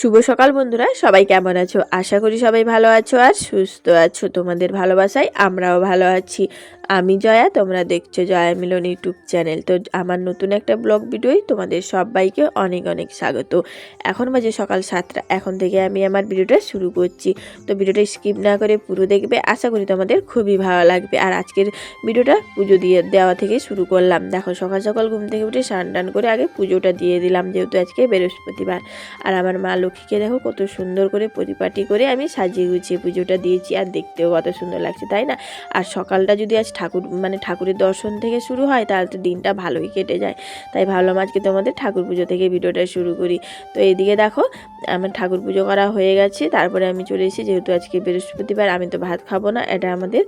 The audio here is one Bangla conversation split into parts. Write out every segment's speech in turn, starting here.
শুভ সকাল বন্ধুরা, সবাই কেমন আছো? আশা করি সবাই ভালো আছো আর সুস্থ আছো তোমাদের ভালোবাসায়, আমরাও ভালো আছি। আমি জয়া, তোমরা দেখছ জয়া মিলন ইউটিউব চ্যানেল। তো আমার নতুন একটা ব্লগ ভিডিওই তোমাদের সবাইকে অনেক অনেক স্বাগত। এখন বাজে সকাল সাতটা, এখন থেকে আমি আমার ভিডিওটা শুরু করছি। তো ভিডিওটা স্কিপ না করে পুরো দেখবে, আশা করি তোমাদের খুবই ভালো লাগবে। আর আজকের ভিডিওটা পুজো দিয়ে দেওয়া থেকে শুরু করলাম। দেখো, সকাল সকাল ঘুম থেকে উঠে স্নান টান করে আগে পুজোটা দিয়ে দিলাম, যেহেতু আজকে বৃহস্পতিবার। আর আমার মা লক্ষ্মীকে দেখো কত সুন্দর করে পরিপাটি করে আমি সাজিয়ে গুছিয়ে পুজোটা দিয়েছি। আর দেখতেও কত সুন্দর লাগছে, তাই না? আর সকালটা যদি আজ ঠাকুর মানে ঠাকুরের দর্শন থেকে শুরু হয় তাহলে তো দিনটা ভালোই কেটে যায়। তাই ভাবলাম আজকে তোমাদের ঠাকুর পুজো থেকে ভিডিওটা শুরু করি। তো এদিকে দেখো আমার ঠাকুর পুজো করা হয়ে গেছে। তারপরে আমি চলে এসেছি, যেহেতু আজকে বৃহস্পতিবার, আমি তো ভাত খাব না, এটা আমাদের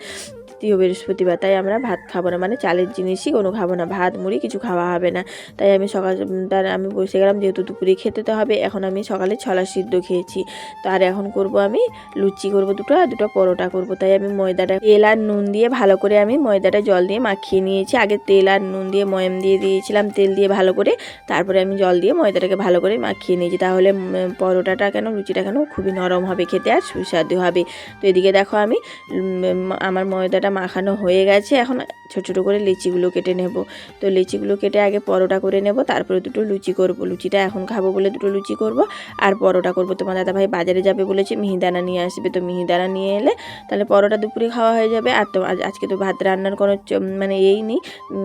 তৃতীয় বৃহস্পতিবার, তাই আমরা ভাত খাব না। মানে চালের জিনিসই কোনো খাব না, ভাত, মুড়ি কিছু খাওয়া হবে না। তাই আমি সকাল, তার আমি বসে গেলাম, যেহেতু দুপুরে খেতে তো হবে, এখন আমি সকালে ছলা সিদ্ধ খেয়েছি। তো আর এখন করব আমি লুচি করব দুটো আর দুটো পরোটা করব। তাই আমি ময়দাটা তেল আর নুন দিয়ে ভালো করে আমি ময়দাটা জল দিয়ে মাখিয়ে নিয়েছি। আগে তেল আর নুন দিয়ে ময়াম দিয়ে দিয়েছিলাম, তেল দিয়ে ভালো করে। তারপরে আমি জল দিয়ে ময়দাটাকে ভালো করে মাখিয়ে নিয়েছি। তাহলে পরোটাটা কেন, লুচিটা কেন, খুবই নরম হবে খেতে আর সুস্বাদু হবে। তো এদিকে দেখো আমি আমার ময়দাটা মাখানো হয়ে গেছে। এখন ছোটো ছোটো করে লিচিগুলো কেটে নেব। তো লিচিগুলো কেটে আগে পরোটা করে নেব, তারপরে দুটো লুচি করব। লুচিটা এখন খাব বলে দুটো লুচি করব, আর পরোটা করব। তোমার দাদাভাই বাজারে যাবে বলেছে, মিহিদানা নিয়ে আসবে। তো মিহিদানা নিয়ে এলে তাহলে পরোটা দুপুরে খাওয়া হয়ে যাবে। আর তো আজ- আজকে তো ভাত রান্নার কোনো মানে এই নেই।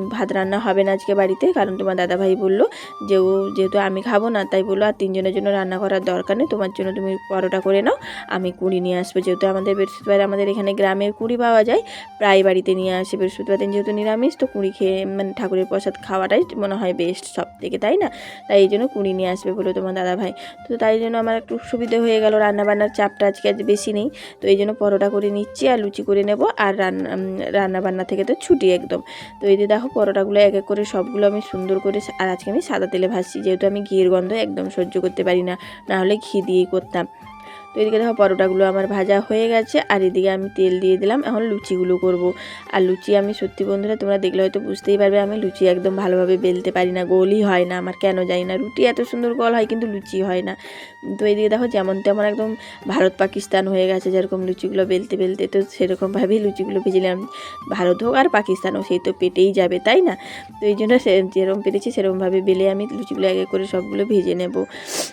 ভাত রান্না হবে না আজকে বাড়িতে, কারণ তোমার দাদাভাই বলল যে ও যেহেতু আমি খাব না, তাই বলল, আর তিনজনের জন্য রান্না করার দরকার নেই। তোমার জন্য তুমি পরোটা করে নাও, আমি কুড়ি নিয়ে আসব। যেহেতু আমাদের বৃহস্পতিবার আমাদের এখানে গ্রামের কুড়ি পাওয়া যায়, প্রায় বাড়িতে নিয়ে আসে বৃহস্পতিবার যেহেতু নিরামিষ, তো কুড়ি খেয়ে মানে ঠাকুরের প্রসাদ খাওয়াটাই মনে হয় বেস্ট সব থেকে তাই না? তাই এই জন্য কুড়ি নিয়ে আসবে বলে তোমার দাদা ভাই তো তাই জন্য আমার একটু সুবিধে হয়ে গেল, রান্নাবান্নার চাপটা আজকে আজ বেশি নেই। তো এই জন্য পরোটা করে নিচ্ছি আর লুচি করে নেব আর রান্না রান্না বান্না থেকে তো ছুটি একদম। তো এই যে দেখো পরোটাগুলো এক এক করে সবগুলো আমি সুন্দর করে আর আজকে আমি সাদা তেলে ভাজছি, যেহেতু আমি ঘিয়ের গন্ধ একদম সহ্য করতে পারি না না হলে ঘি দিয়েই করতাম। তো এদিকে দেখো পরোটাগুলো আমার ভাজা হয়ে গেছে, আর এদিকে আমি তেল দিয়ে দিলাম। এখন লুচিগুলো করব। আর লুচি আমি সত্যি বন্ধুরা তোমরা দেখলে হয়তো বুঝতেই পারবে, আমি লুচি একদম ভালোভাবে বেলতে পারি না, গোলই হয় না। আমার কেন জানি না, রুটি এত সুন্দর গোল হয় কিন্তু লুচি হয় না। তো এদিকে দেখো যেমন তেমন একদম ভারত পাকিস্তান হয়ে গেছে, যেরকম লুচিগুলো বেলতে বেলতে তো সেরকমভাবেই লুচিগুলো ভেজেলাম ভারত হোক আর পাকিস্তান হোক, সেই তো পেটেই যাবে, তাই না? তো এই জন্য যেরকম পেরেছি সেরকমভাবে বেলে আমি লুচিগুলো এক এক করে সবগুলো ভেজে নেব।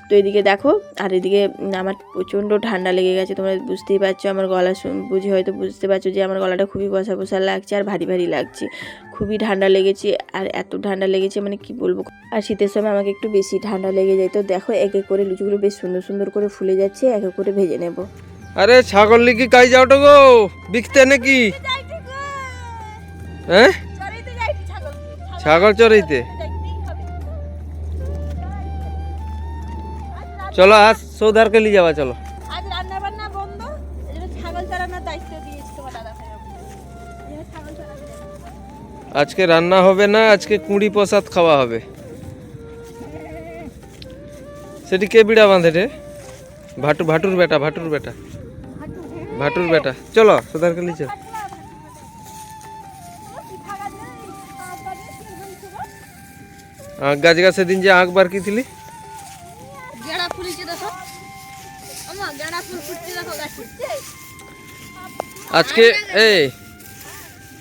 তো এদিকে দেখো, আর এদিকে আমার প্রচণ্ড ঠান্ডা লেগে গেছে, তোমরা বুঝতেই পারছ আমার গলা বুঝে হয়তো বুঝতে পারছ যে আমার গলাটা খুবই বসা বসা লাগছে আর ভারী ভারী লাগছে। খুবই ঠান্ডা লেগেছে আর এত ঠান্ডা লেগেছে মানে কি বলব? আর শীতের সময় আমাকে একটু বেশি ঠান্ডা লেগে যায়। তো দেখো এক এক করে লুচিগুলো বেশ সুন্দর সুন্দর করে ফুলে যাচ্ছে, এক এক করে ভেজে নেব। আরে ছাগল লিখি কাই যাওটো গো? বিকতে নাকি? হ্যাঁ? ছাগল চড়াইতে। চলো আজ সৌদারকে নিয়ে যাওয়া চলো। আজকে রান্না হবে না আজকে কুড়ি প্রসাদ খাওয়া হবে। সেটি কে বিড়া বাঁধে রে? ভাটু ভাটুর বেটা ভাটুর বেটা। ভাটুর বেটা। চলো সৌদারকে নিয়ে চলো। আগ গাছ গাছে দিন যে আগ বার কি থিলি গেঁড়া ফুলেছে দেখো? আমার গেঁড়া ফুল ফুটছে দেখো গাছে। আজকে এই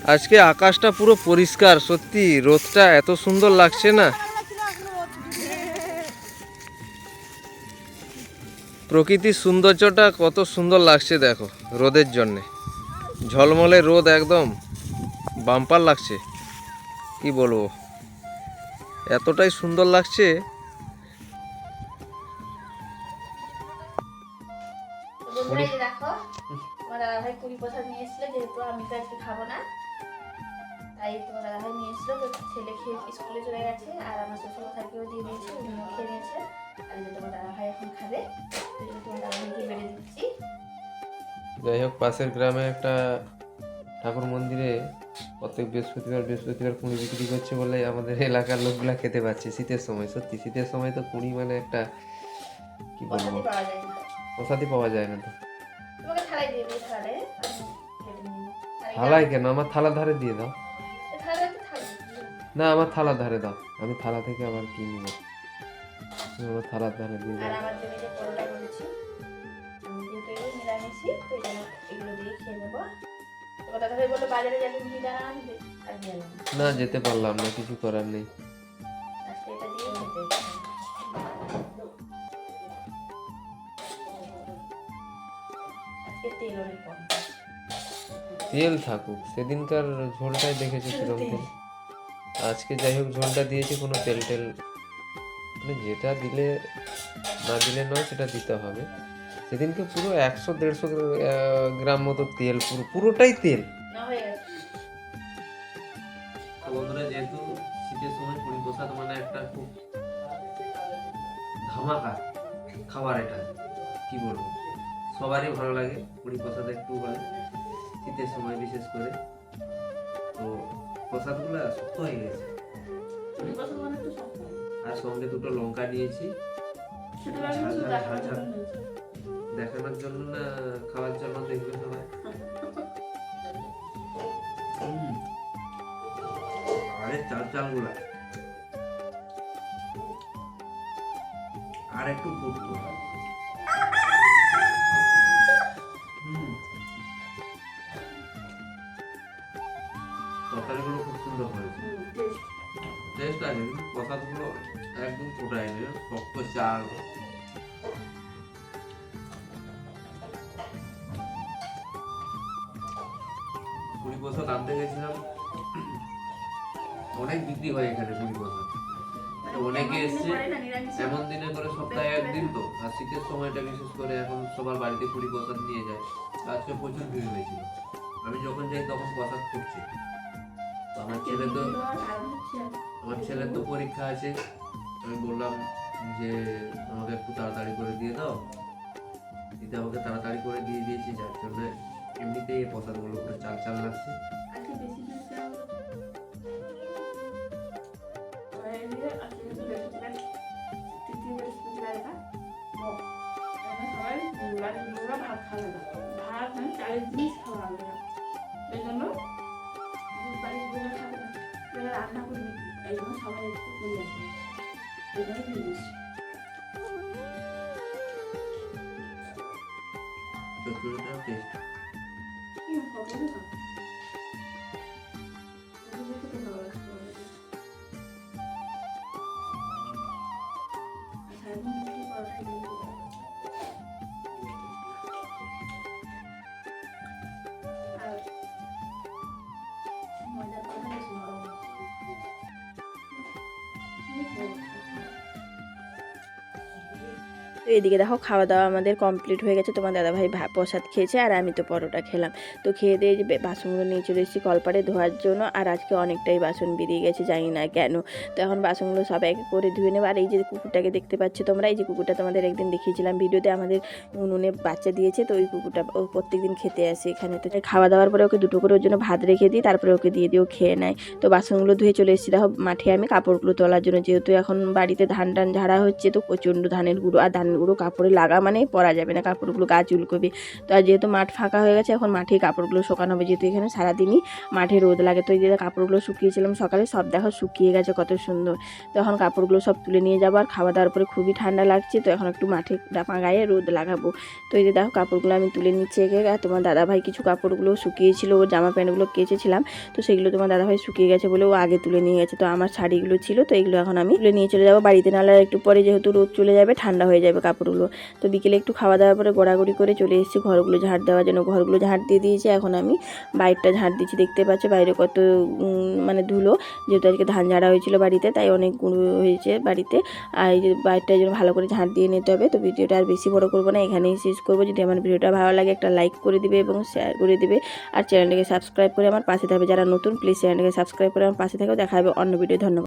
আজকে আকাশটা পুরো পরিষ্কার, সত্যি রোদটা এত সুন্দর লাগছে না? প্রকৃতির সৌন্দর্যটা কত সুন্দর লাগছে দেখো, রোদের জন্যে। ঝলমলে রোদ একদম, বাম্পার লাগছে, কি বলব? এতটাই সুন্দর লাগছে নিয়ে এসেছিল যেহেতু আমি তো আজকে খাব না। তাই তোমার দাদা ভাই নিয়ে এসেছিল তো ছেলে খেয়ে স্কুলে চলে গেছে আর আমার শ্বশুর মশাইকেও দিয়ে দিয়েছে উনিও খেয়ে নিয়েছে। আর যে তোমার দাদা ভাই এখন খাবে তোমার দাদা ভাইকে বেড়ে দিচ্ছি। যাই হোক পাশের গ্রামে একটা ঠাকুর মন্দিরে প্রত্যেক বৃহস্পতিবার বৃহস্পতিবার কুঁড়ি বিক্রি করছে বলে আমাদের এলাকার লোকগুলা খেতে পাচ্ছে শীতের সময়। সত্যি শীতের সময় তো কুঁড়ি মানে একটা কি বলব? প্রসাদই পাওয়া যায় না। তো। তোমাকে থালাই দিয়ে দিই থালায় কেন? আমার থালা ধারে দিয়ে দাও। থালা না আমার থালা ধারে দাও। আমি থালা থেকে আবার কি নিব? আমার থালার ধারে দিয়ে দাও। না। যেতে পারলাম না কিছু করার নেই। তেল থাকুক সেদিনকার ঝোলটাই দেখেছি কিরম তেল। আজকে যাই হোক ঝোলটা দিয়েছি কোনো তেল টেল। মানে যেটা দিলে না দিলে নয় সেটা দিতে হবে। সেদিনকে পুরো একশো দেড়শো গ্রাম মতো তেল পুরো পুরোটাই তেল। না গেছে। বন্ধুরা যেহেতু শীতের সময় পুরি প্রসাদ মানে একটা খুব ধামাকা খাবার এটা কি বলব? সবারই ভালো লাগে পুরি প্রসাদ একটু মানে শীতের সময় বিশেষ করে। তো প্রসাদগুলো শক্ত হয়ে গেছে। আর সঙ্গে দুটো লঙ্কা নিয়েছি। দেখানোর জন্য না খাওয়ার জন্য দেখবে সবাই। আরে চাল চালগুলা আর একটু ফুটবো প্রসাদগুলো একদম ফুটায়নি শক্ত চাল। পুরি প্রসাদ আনতে গেছিলাম। অনেক বিক্রি হয় এখানে পুরি প্রসাদ। তো অনেকে এসছে এমন দিনে করে সপ্তাহে একদিন তো আর শীতের সময়টা বিশেষ করে এখন সবার বাড়িতে কুড়ি প্রসাদ নিয়ে যায়। আজকে প্রচুর ভিড় হয়েছিল। আমি যখন যাই তখন প্রসাদ ফুটছে আমার ছেলে তো আমার ছেলের তো পরীক্ষা আছে। আমি বললাম যে, আমাকে একটু তাড়াতাড়ি করে দিয়ে দাও। দিতে আমাকে তাড়াতাড়ি করে দিয়ে দিয়েছি, যার জন্য এমনিতেই এই প্রসাদগুলো একটু চাল চাল লাগছে। রান্না এই জন্য ফিরিস তো এদিকে দেখো খাওয়া দাওয়া আমাদের কমপ্লিট হয়ে গেছে। তোমার দাদাভাই প্রসাদ খেয়েছে আর আমি তো পরোটা খেলাম। তো খেয়ে দিয়ে বাসনগুলো নিয়ে চলে এসেছি কলপারে ধোয়ার জন্য আর আজকে অনেকটাই বাসন বেরিয়ে গেছে, জানি না কেন। তো এখন বাসনগুলো সব এক করে ধুয়ে নেব। আর এই যে কুকুরটাকে দেখতে পাচ্ছ তোমরা, এই যে কুকুরটা তোমাদের একদিন দেখিয়েছিলাম ভিডিওতে, আমাদের উনুনে বাচ্চা দিয়েছে। তো ওই কুকুরটা ও প্রত্যেকদিন খেতে আসে এখানে। তো খাওয়া দাওয়ার পরে ওকে দুটো করে ওর জন্য ভাত রেখে দিই, তারপরে ওকে দিয়ে দিয়ে ও খেয়ে নেয়। তো বাসনগুলো ধুয়ে চলে এসেছি। দেখো মাঠে আমি কাপড়গুলো তোলার জন্য, যেহেতু এখন বাড়িতে ধান টান ঝাড়া হচ্ছে, তো প্রচণ্ড ধানের গুঁড়ো আর ধানের গুঁড়ো কাপড়ে লাগা মানে পরা যাবে না, কাপড়গুলো গা চুলকবে। তো আর যেহেতু মাঠ ফাঁকা হয়ে গেছে, এখন মাঠে কাপড়গুলো শুকানো হবে। যেহেতু এখানে সারাদিনই মাঠে রোদ লাগে, তো এই যে কাপড়গুলো শুকিয়েছিলাম সকালে, সব দেখো শুকিয়ে গেছে কত সুন্দর। তো এখন কাপড়গুলো সব তুলে নিয়ে যাব, আর খাওয়া দাওয়ার পরে খুবই ঠান্ডা লাগছে, তো এখন একটু মাঠে ডাপা গায়ে রোদ লাগাবো। তো এই যে দেখো কাপড়গুলো আমি তুলে নিচ্ছি একে আর তোমার দাদাভাই কিছু কাপড়গুলো শুকিয়েছিল, ওর জামা প্যান্টগুলো কেচেছিলাম, তো সেগুলো তোমার দাদাভাই শুকিয়ে গেছে বলে ও আগে তুলে নিয়ে গেছে। তো আমার শাড়িগুলো ছিল, তো এগুলো এখন আমি তুলে নিয়ে চলে যাব। বাড়িতে নাহলে একটু পরে যেহেতু রোদ চলে যাবে, ঠান্ডা হয়ে যাবে কাপড়গুলো তো বিকেলে একটু খাওয়া দাওয়ার পরে গোড়াগড়ি করে চলে এসেছি ঘরগুলো ঝাড় দেওয়ার জন্য। ঘরগুলো ঝাড় দিয়ে দিয়েছি, এখন আমি বাইরটা ঝাড় দিচ্ছি। দেখতে পাচ্ছ বাইরে কত মানে ধুলো। যেহেতু আজকে ধান ঝাড়া হয়েছিল বাড়িতে, তাই অনেক গুঁড়ো হয়েছে বাড়িতে। আর এই যে বাইরটা যেন ভালো করে ঝাড় দিয়ে নিতে হবে। তো ভিডিওটা আর বেশি বড় করব না, এখানেই শেষ করব। যদি আমার ভিডিওটা ভালো লাগে, একটা লাইক করে দিবে এবং শেয়ার করে দিবে। আর চ্যানেলটাকে সাবস্ক্রাইব করে আমার পাশে থাকবে। যারা নতুন প্লিজ চ্যানেলটাকে সাবস্ক্রাইব করে আমার পাশে থাকবে দেখা হবে। অন্য ভিডিও ধন্যবাদ।